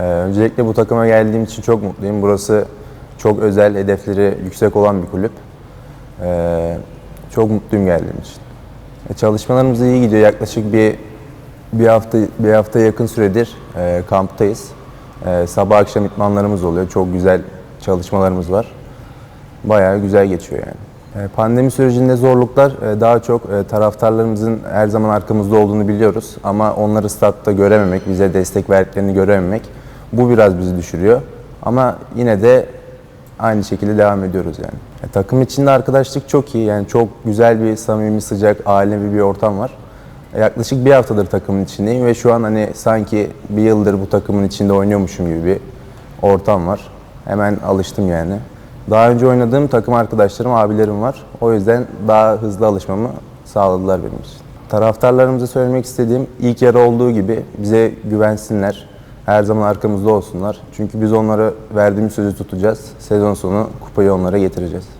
Ee, öncelikle bu takıma geldiğim için çok mutluyum. Burası çok özel, hedefleri yüksek olan bir kulüp. Ee, çok mutluyum geldiğim için. E, Çalışmalarımız iyi gidiyor. Yaklaşık bir bir hafta bir hafta yakın süredir e, kamptayız. E, sabah akşam itmanlarımız oluyor. Çok güzel çalışmalarımız var. Bayağı güzel geçiyor yani. E, Pandemi sürecinde zorluklar e, daha çok e, taraftarlarımızın her zaman arkamızda olduğunu biliyoruz. Ama onları statta görememek, bize destek verdiklerini görememek bu biraz bizi düşürüyor. Ama yine de aynı şekilde devam ediyoruz yani. E, takım içinde arkadaşlık çok iyi. Yani çok güzel bir samimi, sıcak, ailevi bir ortam var. E, yaklaşık bir haftadır takımın içindeyim ve şu an hani sanki bir yıldır bu takımın içinde oynuyormuşum gibi bir ortam var. Hemen alıştım yani. Daha önce oynadığım takım arkadaşlarım, abilerim var. O yüzden daha hızlı alışmamı sağladılar benim için. Taraftarlarımıza söylemek istediğim ilk yarı olduğu gibi bize güvensinler. Her zaman arkamızda olsunlar. Çünkü biz onlara verdiğimiz sözü tutacağız. Sezon sonu kupayı onlara getireceğiz.